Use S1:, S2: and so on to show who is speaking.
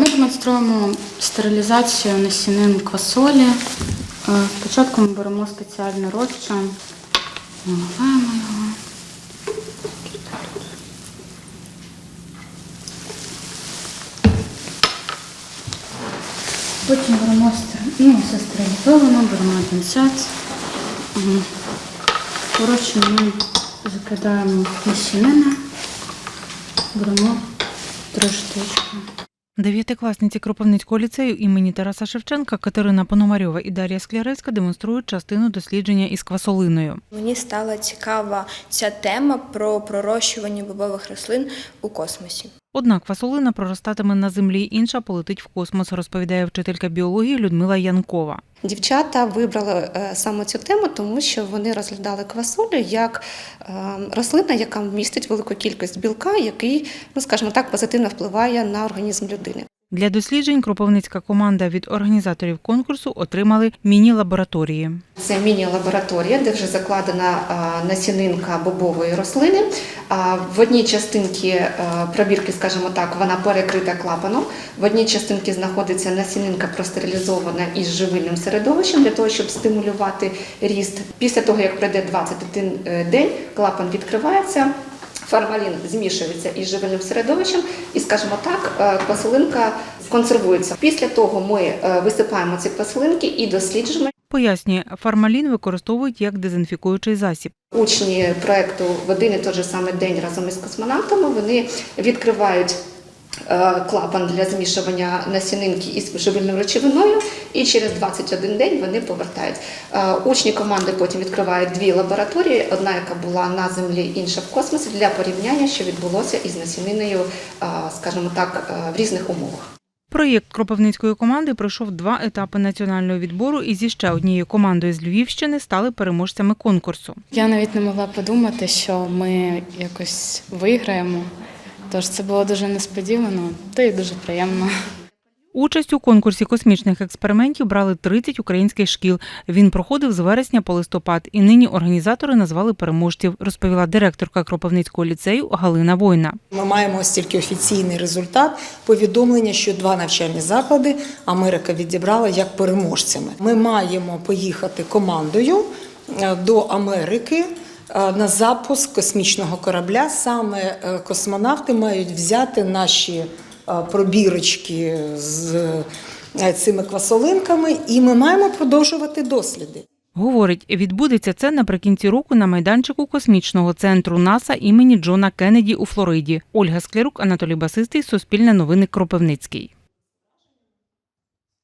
S1: Ми демонструємо стерилізацію насінин квасолі. Е, Спочатку ми беремо спеціальний розчин, наливаємо його. Потім беремо ну, все стерилізовано, беремо. Мгм. У розчин ми закидаємо насінини, беремо три штучки.
S2: Дев'ятикласниці Кропивницького ліцею імені Тараса Шевченка Катерина Пономарьова і Дар'я Скляревська демонструють частину дослідження із квасолиною.
S3: Мені стала цікава ця тема про пророщування бобових рослин у космосі.
S2: Одна фасолина проростатиме на землі, інша полетить в космос, розповідає вчителька біології Людмила Янкова.
S4: Дівчата вибрали е, саме цю тему, тому що вони розглядали квасолю як е, рослина, яка містить велику кількість білка, який, ну скажімо так, позитивно впливає на організм людини.
S2: Для досліджень кропивницька команда від організаторів конкурсу отримали міні-лабораторії.
S4: Це міні-лабораторія, де вже закладена е, насінинка бобової рослини. В одній частинці е, пробірки, скажімо так, вона перекрита клапаном. В одній частинці знаходиться насінинка простерилізована із живильним середовищем для того, щоб стимулювати ріст. Після того, як пройде 21 день, клапан відкривається. Формалін змішується із живильним середовищем, і, скажімо так, е, квасолинка консервується. Після того ми е, висипаємо ці квасолинки і досліджуємо.
S2: Пояснює, формалін використовують як дезінфікуючий засіб.
S4: Учні проекту в один і той же самий день разом із космонавтами вони відкривають клапан для змішування насінинки із живильною речовиною, і через 21 день вони повертають. Е, Учні команди потім відкривають дві лабораторії: одна, яка була на землі, інша в космосі, для порівняння, що відбулося із насіниною, е, скажімо так, е, в різних умовах.
S2: Проєкт кропивницької команди пройшов два етапи національного відбору і зі ще однією командою з Львівщини стали переможцями конкурсу.
S1: Я навіть не могла подумати, що ми якось виграємо. Тож це було дуже несподівано, та й дуже приємно.
S2: Участь у конкурсі космічних експериментів брали 30 українських шкіл. Він проходив з вересня по листопад, і нині організатори назвали переможців, розповіла директорка Кропивницького ліцею Галина Война.
S5: Ми маємо ось тільки офіційний результат повідомлення, що два навчальні заклади Америка відібрала як переможцями. Ми маємо поїхати командою е, до Америки. Е, На запуск космічного корабля саме е, космонавти мають взяти наші е, пробірочки з цими квасолинками, і ми маємо продовжувати досліди.
S2: Говорить, відбудеться це наприкінці року на майданчику космічного центру НАСА імені Джона Кеннеді у Флориді. Ольга Склярук, Анатолій Басистий, Суспільне новини Кропивницький.